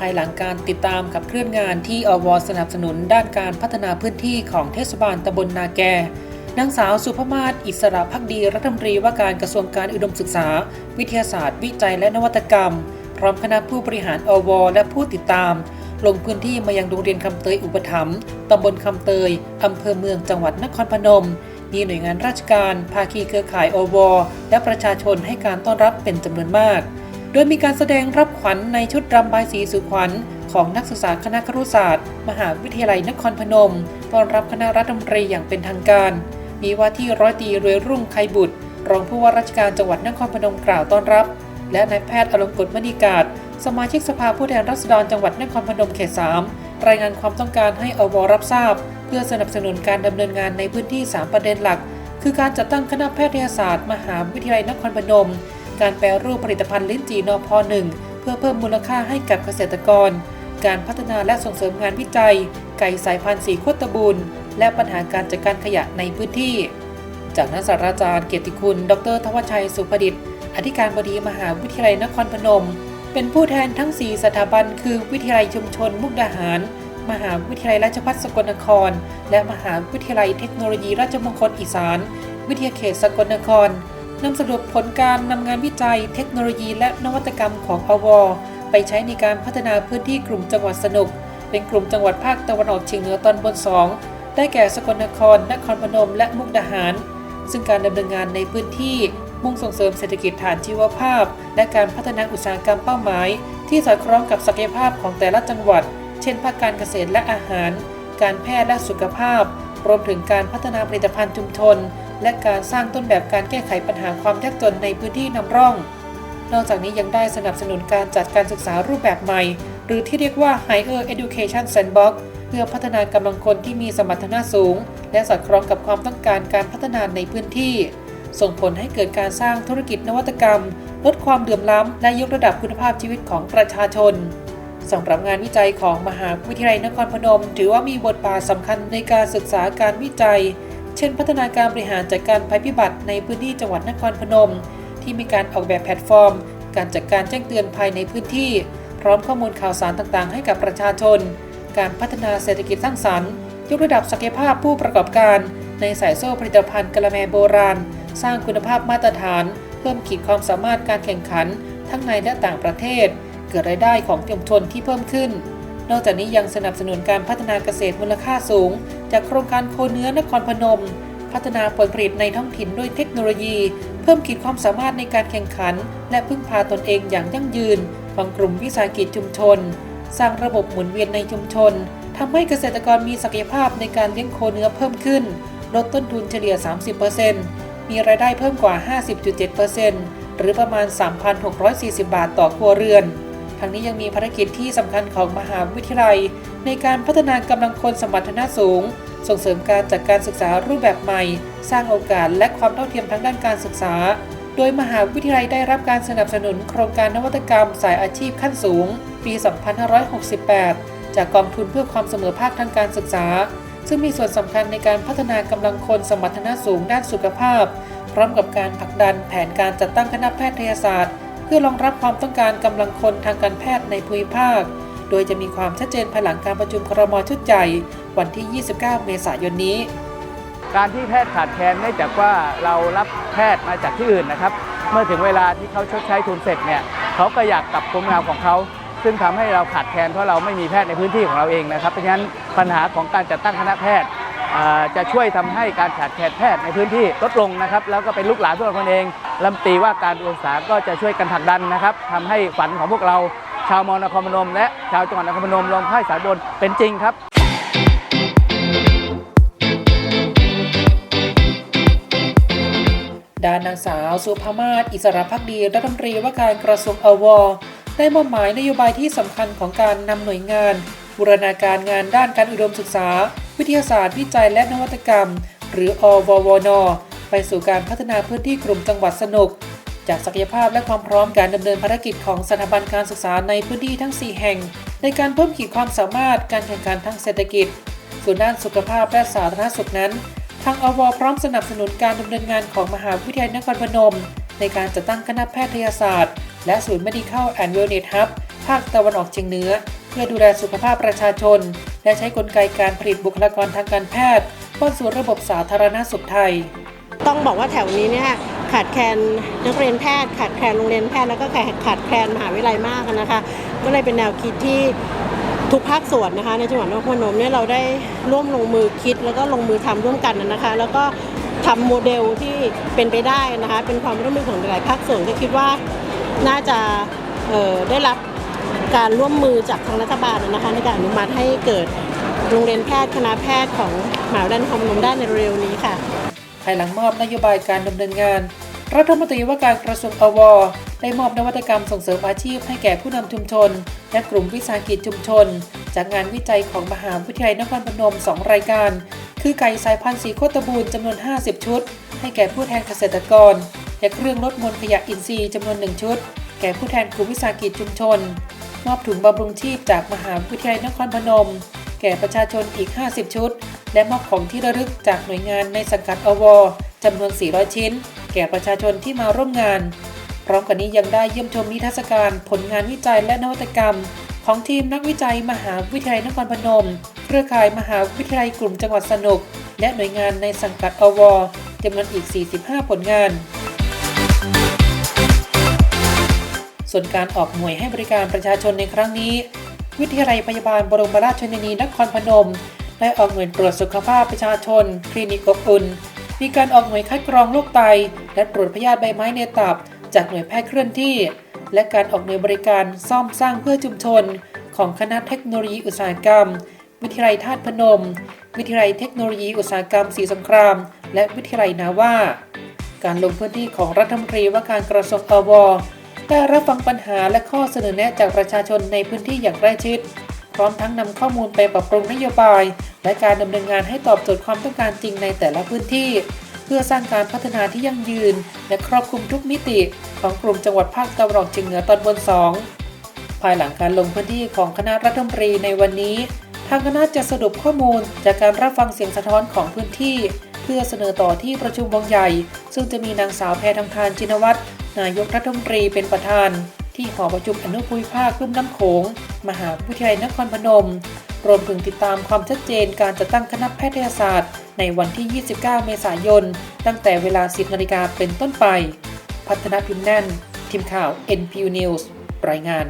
ภายหลังการติดตามขับเคลื่อนงานที่อวสนับสนุนด้านการพัฒนาพื้นที่ของเทศบาลตำบลนาแกนางสาวสุภมาศอิสระพักดีรัฐมนตรีว่าการกระทรวงการอุดมศึกษา วิทยาศาสตร์ วิจัยและนวัตกรรม พร้อมคณะผู้บริหารอว และผู้ติดตาม ลงพื้นที่มายังโรงเรียนคำเตยอุปถัมภ์ตำบลคำเตยอำเภอเมืองจังหวัดนครพนม มีหน่วยงานราชการ ภาคีเครือข่ายอว และประชาชนให้การต้อนรับเป็นจำนวนมาก โดยมีการแสดงรับขวัญในชุดรำบายสีสู่ขวัญ ของนักศึกษาคณะครุศาสตร์ มหาวิทยาลัยนครพนมต้อนรับคณะรัฐมนตรีอย่างเป็นทางการ มีว่าที่ร้อยตีรวยรุ่งไคบุตร รองผู้ว่าราชการจังหวัดนครพนมกล่าวต้อนรับ และนายแพทย์อลงกฎมณีกาศสมาชิกสภาผู้แทนราษฎรจังหวัดนครพนมเขต 3 รายงานความต้องการให้อวรับทราบ เพื่อสนับสนุนการดำเนินงานในพื้นที่ 3 ประเด็นหลัก คือการจัดตั้งคณะแพทยศาสตร์ มหาวิทยาลัยนครพนม การแปรรูปผลิตภัณฑ์ลิ้นจี่นพหนึ่งเพื่อเพิ่มมูลค่าให้กับเกษตรกร การพัฒนาและส่งเสริมงานวิจัย ไก่สายพันธุ์สีโคตบูรณ์และปัญหาการจัดการขยะในพื้นที่ จากนักศาสตราจารย์เกียรติคุณ ดรทวชชัยสุภดิษฐ์อธิการบดีมหาวิทยาลัยนครพนม เป็นผู้แทนทั้ง 4 สถาบัน คือวิทยาลัยชุมชน มุกดาหาร มหาวิทยาลัยราชภัฏสกลนคร และมหาวิทยาลัยเทคโนโลยีราชมงคลอีสาน วิทยาเขตสกลนคร นำสรุปผลการนำงานวิจัย เทคโนโลยี และนวัตกรรมของอวไปใช้ในการพัฒนาพื้นที่กลุ่มจังหวัดสนุก เป็นกลุ่มจังหวัดภาคตะวันออกเฉียงเหนือตอนบน 2 ได้แก่สกลนคร นครพนม และมุกดาหาร ซึ่งการดำเนินงานในพื้นที่มุ่งส่งเสริมเศรษฐกิจฐานชีวภาพ และการพัฒนาอุตสาหกรรมเป้าหมาย ที่สอดคล้องกับศักยภาพของแต่ละจังหวัด เช่น ภาคการเกษตรและอาหาร การแพทย์และสุขภาพ รวมถึงการพัฒนาผลิตภัณฑ์ชุมชน และการสร้างต้นแบบการแก้ไขปัญหาความยากจนในพื้นที่นำร่อง นอกจากนี้ยังได้สนับสนุนการจัดการศึกษารูปแบบใหม่ หรือที่เรียกว่า Higher Education Sandbox เพื่อพัฒนากำลังคนที่มีสมรรถนะสูง และสอดคล้องกับความต้องการการพัฒนาในพื้นที่ ส่งผลให้เกิดการสร้างธุรกิจนวัตกรรม ลดความเดือมล้ำ และยกระดับคุณภาพชีวิตของประชาชนสำหรับงานวิจัยของมหาวิทยาลัยนครพนม ถือว่ามีบทบาทสำคัญในการศึกษาการวิจัย เช่น พัฒนาการบริหารจัดการภัยพิบัติในพื้นที่จังหวัดนครพนม ที่มีการออกแบบแพลตฟอร์ม การจัดการแจ้งเตือนภายในพื้นที่ พร้อมข้อมูลข่าวสารต่างๆ ให้กับประชาชน การพัฒนาเศรษฐกิจสร้างสรรค์ ยกระดับศักยภาพผู้ประกอบการ ในสายโซ่ผลิตภัณฑ์กะละแมโบราณ สร้างคุณภาพมาตรฐาน เพิ่มขีดความสามารถการแข่งขัน ทั้งในและต่างประเทศ เกิดรายได้ของชุมชนที่เพิ่มขึ้นนอกจากนี้ยังสนับสนุนการพัฒนาเกษตรมูลค่าสูง จากโครงการโคเนื้อนครพนม พัฒนาผลผลิตในท้องถิ่นด้วยเทคโนโลยี เพิ่มขีดความสามารถในการแข่งขัน และพึ่งพาตนเองอย่างยั่งยืน ของกลุ่มวิสาหกิจชุมชน สร้างระบบหมุนเวียนในชุมชนทำให้เกษตรกรมีศักยภาพในการเลี้ยงโคเนื้อเพิ่มขึ้น ลดต้นทุนเฉลี่ย 30%มีรายได้เพิ่มกว่า 50.7%หรือประมาณ 3,640 บาทต่อครัวเรือน ทั้งนี้ยังมีภารกิจที่สำคัญของมหาวิทยาลัย ในการพัฒนากำลังคนสมรรถนะสูง ส่งเสริมการจัดการศึกษารูปแบบใหม่ สร้างโอกาสและความเท่าเทียมทางด้านการศึกษา โดยมหาวิทยาลัยได้รับการสนับสนุนโครงการนวัตกรรม สายอาชีพขั้นสูง ปี 2568 จากกองทุนเพื่อความเสมอภาคทางการศึกษา ซึ่งมีส่วนสำคัญในการพัฒนากำลังคนสมรรถนะสูงด้านสุขภาพ พร้อมกับการผลักดันแผนการจัดตั้งคณะแพทยศาสตร์ เพื่อรองรับความต้องการกำลังคนทางการแพทย์ในภูมิภาค โดยจะมีความชัดเจนภายหลังการประชุมครมชุดใหญ่วันที่ 29 เมษายนนี้ การที่แพทย์ขาดแคลนเนื่องจากว่าเรารับแพทย์มาจากที่อื่นนะครับ เมื่อถึงเวลาที่เขาชดใช้ทุนเสร็จเนี่ยเขาก็อยากกลับภูมิลำเนาของเขาซึ่งทำให้เราขาดแคลนเพราะเราไม่มีแพทย์ในพื้นที่ของเราเองนะครับ เพราะฉะนั้นปัญหาของการจัดตั้งคณะแพทย์จะช่วยทำให้การขาดแคลนแพทย์ในพื้นที่ลดลงนะครับ แล้วก็เป็นลูกหลานพวกเราคนเองลำตีว่าการอุตสาหก็จะช่วยกันผลักดันนะครับทำให้ฝันของพวกเรา ชาวมอนครพนม และชาวจังหวัดนครพนมรวมภาคสายบนเป็นจริงครับด้านนางสาวสุภามาศอิสระพักดีรัฐมนตรีว่าการกระทรวงอวได้มอบหมายนโยบายที่สำคัญของการนำหน่วยงาน บูรณาการงานด้านการอุดมศึกษา วิทยาศาสตร์วิจัยและนวัตกรรม หรืออววน ไปสู่การพัฒนาพื้นที่กลุ่มจังหวัดสนุก จากศักยภาพและความพร้อมการดำเนินภารกิจของสถาบันการศึกษาในพื้นที่ทั้ง 4 แห่ง ในการเพิ่มขีดความสามารถการแข่งขันทางเศรษฐกิจ ส่วนด้านสุขภาพและสาธารณสุขนั้น ทางอวพร้อมสนับสนุนการดำเนินงานของมหาวิทยาลัยนครพนม ในการจัดตั้งคณะแพทยศาสตร์ และศูนย์ Medical and Wellness Hub ภาคตะวันออกเฉียงเหนือ เพื่อดูแลสุขภาพประชาชน และใช้กลไกการผลิตบุคลากรทางการแพทย์เข้าสู่ระบบสาธารณสุขไทย ต้องบอกว่าแถวนี้เนี่ย ขาดแคลนนักเรียนแพทย์ ขาดแคลนโรงเรียนแพทย์แล้วก็ขาดแคลนมหาวิทยาลัยมากนะคะ ก็เลยเป็นแนวคิดที่ทุกภาคส่วนนะคะ ในจังหวัดนครพนมเนี่ยเราได้ร่วมลงมือคิดแล้วก็ลงมือทำร่วมกันนะคะ แล้วก็ทำโมเดลที่เป็นไปได้นะคะ เป็นความร่วมมือของหลายภาคส่วนก็คิดว่าน่าจะได้รับการร่วมมือจากทางรัฐบาลนะคะในการอนุมัติให้เกิดโรงเรียนแพทย์คณะแพทย์ของมหาวิทยาลัยนครพนมได้ในเร็วนี้ค่ะ ภายหลังมอบนโยบายการดำเนินงาน รัฐมนตรีว่าการกระทรวงอวได้มอบนวัตกรรมส่งเสริมอาชีพให้แก่ผู้นำชุมชน และกลุ่มวิสาหกิจชุมชน จากงานวิจัยของมหาวิทยาลัยนครพนม 2 รายการ คือไก่สายพันธุ์สีโคตบูรจำนวน 50 ชุด ให้แก่ผู้แทนเกษตรกร และเครื่องลดมลขยะอินทรีย์จำนวน 1 ชุด แก่ผู้แทนกลุ่มวิสาหกิจชุมชน มอบถุงบำรุงชีพจากมหาวิทยาลัยนครพนม แก่ประชาชนอีก 50 ชุด และมอบของที่ระลึกจากหน่วยงานในสังกัดอวจำนวน 400 ชิ้น แก่ประชาชนที่มาร่วมงาน พร้อมกันนี้ยังได้เยี่ยมชมนิทรรศการผลงานวิจัยและนวัตกรรม ของทีมนักวิจัยมหาวิทยาลัยนครพนม เครือข่ายมหาวิทยาลัยกลุ่มจังหวัดสนุก และหน่วยงานในสังกัดอวจำนวนอีก 45 ผลงานส่วนการออกหน่วยให้บริการประชาชนในครั้งนี้ วิทยาลัยพยาบาลบรมราชชนนีนครพนม ได้ออกหน่วยตรวจสุขภาพประชาชน คลินิกอบอุ่น มีการออกหน่วยคัดกรองโรคไต และตรวจพยาธิใบไม้ในตับ จากหน่วยแพทย์เคลื่อนที่ และการออกหน่วยบริการซ่อมสร้างเพื่อชุมชน ของคณะเทคโนโลยีอุตสาหกรรม วิทยาลัยธาตุพนม วิทยาลัยเทคโนโลยีอุตสาหกรรมศรีสงคราม และวิทยาลัยนาว่าการลงพื้นที่ของรัฐมนตรีว่าการกระทรวงอวได้รับฟังปัญหาและข้อเสนอแนะจากประชาชนในพื้นที่อย่างใกล้ชิด พร้อมทั้งนำข้อมูลไปปรับปรุงนโยบาย และการดำเนินงานให้ตอบโจทย์ความต้องการจริงในแต่ละพื้นที่ เพื่อสร้างการพัฒนาที่ยั่งยืน และครอบคลุมทุกมิติ ของกลุ่มจังหวัดภาคตะวันออกเฉียงเหนือตอนบน 2 ภายหลังการลงพื้นที่ของคณะรัฐมนตรีในวันนี้ ทางคณะจะสรุปข้อมูล จากการรับฟังเสียงสะท้อนของพื้นที่ เพื่อเสนอต่อที่ประชุมวงใหญ่ ซึ่งจะมีนางสาวแพทองทานจินวัตรนายกรัฐมนตรีเป็นประธาน ที่หอประชุมอนุภูมิภาคลุ่มน้ำโขง มหาวิทยาลัยนครพนม รวมถึงติดตามความชัดเจนการจัดตั้งคณะแพทยศาสตร์ ในวันที่ 29 เมษายน ตั้งแต่เวลา 10 นาฬิกาเป็นต้นไป พัฒนาพิมพ์แน่น ทีมข่าว NPU News รายงาน